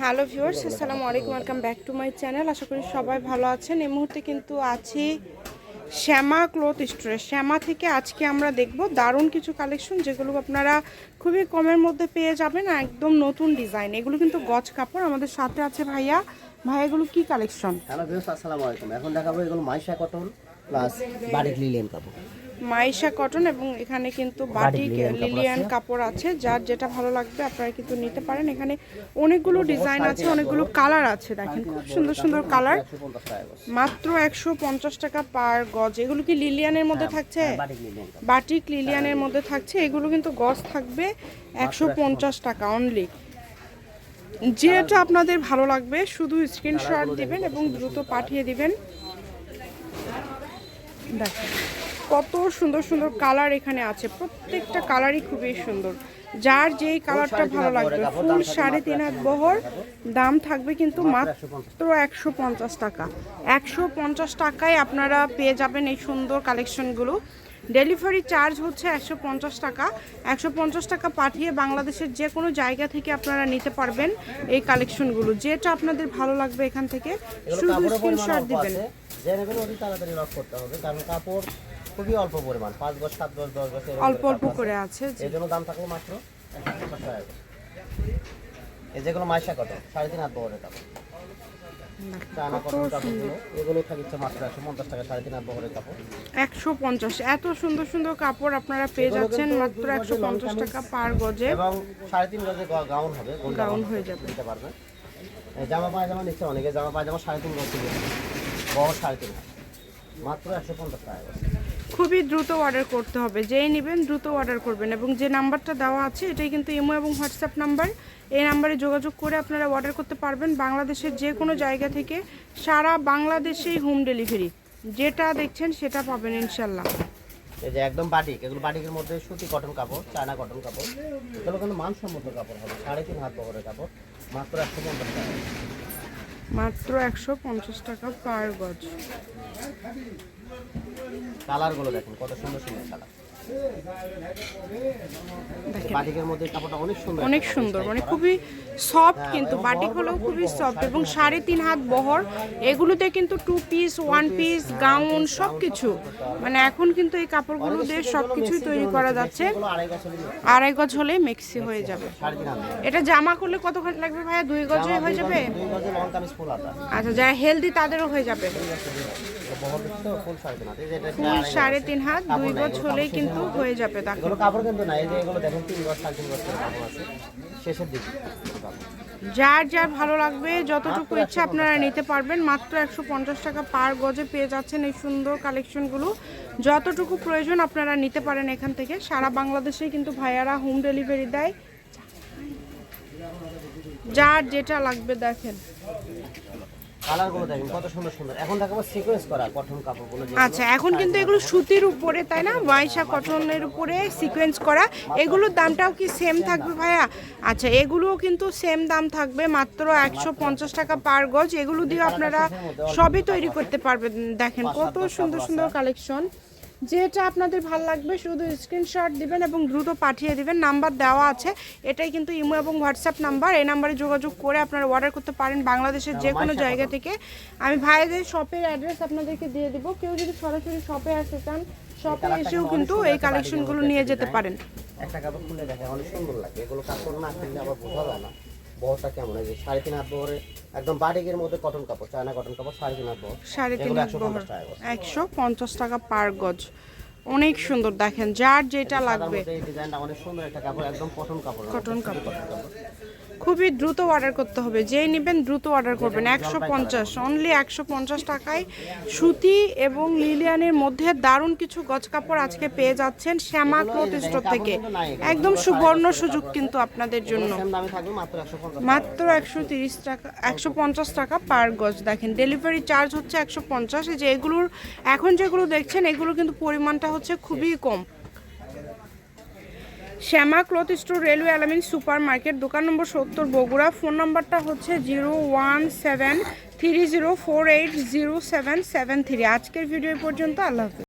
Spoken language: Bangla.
হ্যালো ভিউয়ার্স, আসসালামু আলাইকুম, welcome back to my channel. আশা করি সবাই ভালো আছেন। এই মুহূর্তে কিন্তু আছি শ্যামা ক্লথ স্টোরে। শ্যামা থেকে আজকে আমরা দেখব দারুণ কিছু কালেকশন যেগুলো আপনারা খুবই কমের মধ্যে পেয়ে যাবেন একদম নতুন ডিজাইন। এগুলো কিন্তু গজ কাপড় আমাদের সাথে আছে ভাইয়া। ভাইয়া, এগুলো কি কালেকশন? হ্যালো ভিউস আসসালামু আলাইকুম। এখন দেখাবো এগুলো মাইশা কটন প্লাস বারিক লিলেন কাপড়। মাইশা কটন এবং এখানে কিন্তু বাটিক লিলিয়ান কাপড় আছে যার যেটা ভালো লাগবে আপনারা কিন্তু নিতে পারেন। এখানে অনেকগুলো ডিজাইন আছে অনেকগুলো কালার আছে দেখেন খুব সুন্দর সুন্দর কালার। মাত্র একশো পঞ্চাশ টাকা পার গজ। এগুলো কি লিলিয়ানের মধ্যে থাকছে? কাপড়। বাটিক লিলিয়ানের মধ্যে থাকছে। এগুলো কিন্তু গজ থাকবে একশো পঞ্চাশ টাকা অনলি যেটা আপনাদের ভালো লাগবে শুধু স্ক্রিনশট দিবেন এবং দ্রুত পাঠিয়ে দিবেন। দেখেন। কত সুন্দর সুন্দর কালার এখানে আছে। প্রত্যেকটা কালারই খুবই সুন্দর। যার যেই কালারটা ভালো লাগবে। ফুল সাড়ে তিন হাত বহর দাম থাকবে কিন্তু মাত্র একশো পঞ্চাশ। টাকা। একশো পঞ্চাশ টাকায় আপনারা পেয়ে যাবেন এই সুন্দর কালেকশনগুলো। ডেলিভারি চার্জ হচ্ছে একশো পঞ্চাশ টাকা। একশো পঞ্চাশ টাকা পাঠিয়ে বাংলাদেশের যে কোনো জায়গা থেকে আপনারা নিতে পারবেন এই কালেকশনগুলো। যেটা আপনাদের ভালো লাগবে এখান থেকে শুধু স্ক্রিনশট দিবেন। করতে হবে কারণ কাপড় খুবই অল্প পরিমাণ পাঁচ গজ সাত গজ দশ এরকম অল্প অল্প করে আছে। এই জন্য দাম থাকবে মাত্র এই যেগুলো কাপড় কত সাড়ে তিন হাত বহরের কাপড় একশো পঞ্চাশ এত সুন্দর সুন্দর কাপড় আপনারা পেয়ে যাচ্ছেন মাত্র একশো পঞ্চাশ টাকা পার গজে। এবং সাড়ে তিন গজে গ- গাউন হবে গাউন হয়ে যাবে। নিতে জামা পায়জামা নিচ্ছে অনেকে জামা পায়জামা সাড়ে তিন গজ থেকে। বড় সাড়ে তিন মাত্র একশো পঞ্চাশ টাকা। খুবই দ্রুত অর্ডার করতে হবে। যেই নেবেন দ্রুত অর্ডার করবেন এবং যে নাম্বারটা দেওয়া আছে, এটাই কিন্তু ইমো এবং হোয়াটসঅ্যাপ নাম্বার এই নাম্বারে যোগাযোগ করে আপনারা অর্ডার করতে পারবেন বাংলাদেশের যে কোনো জায়গা থেকে সারা বাংলাদেশেই হোম ডেলিভারি যেটা দেখছেন সেটা পাবেন ইনশাল্লাহ এই যে একদম বাটিক, এগুলো বাটিকের মধ্যে সুতি কটন কাপড়, চায়না কটন কাপড়। এগুলো কিন্তু মানসম্মত কাপড় হবে, সাড়ে তিন হাত বহরের কাপড়, মাত্র একশো পঞ্চাশ টাকা। মাত্র একশো পঞ্চাশ টাকা পার গজ। কালারগুলো দেখুন কত সুন্দর সুন্দর কালার বাটিকের মধ্যে কাপড়টা অনেক সুন্দর অনেক সুন্দর মানে খুবই সফট হ্যাঁ, কিন্তু বাটিক হলেও খুবই সফট এবং সাড়ে তিন হাত বহর এগুলোতে কিন্তু two piece one piece gown সব কিছু। মানে এখন কিন্তু এই কাপড়গুলো দিয়ে সব কিছুই তৈরি করা যাচ্ছে। আড়াই গজ হলে মেক্সি হয়ে যাবে। এটা জামা করলে কতক্ষণ লাগবে ভাইয়া? দুই গজে হয়ে যাবে? আচ্ছা যারা হেলদি তাদেরও হয়ে যাবে। ফুল সাড়ে তিন হাত। দুই গজ হলেই কাপড় কিন্তু হয়ে যাবে দেখো। কাপড় কিন্তু না এই যে এগুলো দেখেন তিন গজ সাড়ে তিন গজ কাপড় আছে। শেষের দিকে। যার যার ভালো লাগবে যতটুকু ইচ্ছা আপনারা নিতে পারবেন মাত্র একশো পঞ্চাশ টাকা পার গজে পেয়ে যাচ্ছেন এই সুন্দর কালেকশনগুলো। যতটুকু প্রয়োজন আপনারা নিতে পারেন এখান থেকে। সারা বাংলাদেশে কিন্তু ভাইয়ারা হোম ডেলিভারি দেয়। যার যেটা লাগবে দেখেন। কালারগুলো দেখেন কত সুন্দর সুন্দর। এখন দেখাবো সিকোয়েন্স করা কটন কাপড়গুলো আচ্ছা এখন কিন্তু এগুলো সুতির উপরে তাই না? ওয়াইশা কটনের উপরে সিকোয়েন্স করা। এগুলোর দামটাও কি সেম থাকবে ভাইয়া? আচ্ছা এগুলোও কিন্তু সেম দাম থাকবে মাত্র একশো পঞ্চাশ টাকা পার গজ। এগুলো দিয়ে আপনারা সবই তৈরি করতে পারবেন। দেখেন কত সুন্দর সুন্দর কালেকশন যেটা আপনাদের ভালো লাগবে শুধু স্ক্রিনশট দিবেন এবং দ্রুত পাঠিয়ে দিবেন। নাম্বার দেওয়া আছে এটাই কিন্তু ইমো এবং হোয়াটসঅ্যাপ নাম্বার। এই নাম্বারে যোগাযোগ করে আপনারা অর্ডার করতে পারেন বাংলাদেশের যে কোনো জায়গা থেকে। আমি ভাইদের শপের অ্যাড্রেস আপনাদেরকে দিয়ে দিব। কেউ যদি সরাসরি শপে আসতে চান শপে এসেও কিন্তু এই কালেকশনগুলো নিয়ে যেতে পারেন। একটা কাপড় খুলে দেখে অনেক সুন্দর লাগে এগুলো কাপড় না কিনলে আবার বোঝা যায় না। বহরটা কেমন? এই যে সাড়ে তিন হাত বহরে একদম বাটিকের মধ্যে কটন কাপড় চায়না কটন কাপড় সাড়ে তিন হাত বহর। সাড়ে তিন হাত একশো বহর। পঞ্চাশ টাকা করে। একশো পঞ্চাশ টাকা পার গজ। অনেক সুন্দর দেখেন যার যেটা লাগবে। এই ডিজাইনটা অনেক সুন্দর একটা কাপড় একদম কটন কাপড়। কটন কাপড়। খুবই দ্রুত অর্ডার করতে হবে। যেই নেবেন দ্রুত অর্ডার করবেন। একশো পঞ্চাশ অনলি একশো পঞ্চাশ টাকায় সুতি এবং লিলিয়ানের মধ্যে দারুণ কিছু গজ কাপড় আজকে পেয়ে যাচ্ছেন শ্যামা ক্লথ স্টোর থেকে। একদম সুবর্ণ সুযোগ কিন্তু আপনাদের জন্য। মাত্র একশো তিরিশ টাকা, একশো পঞ্চাশ টাকা পার গজ। দেখেন ডেলিভারি চার্জ হচ্ছে একশো পঞ্চাশ। যে এগুলোর, এখন যেগুলো দেখছেন এগুলো কিন্তু পরিমাণটা হচ্ছে খুবই কম। Shyama cloth store, railway Alamin super market দোকান নম্বর সত্তর, বগুড়া। ফোন নম্বরটা হচ্ছে zero one seven three zero four eight zero seven seven three. আজকের ভিডিও পর্যন্ত, আল্লাহ হাফিজ।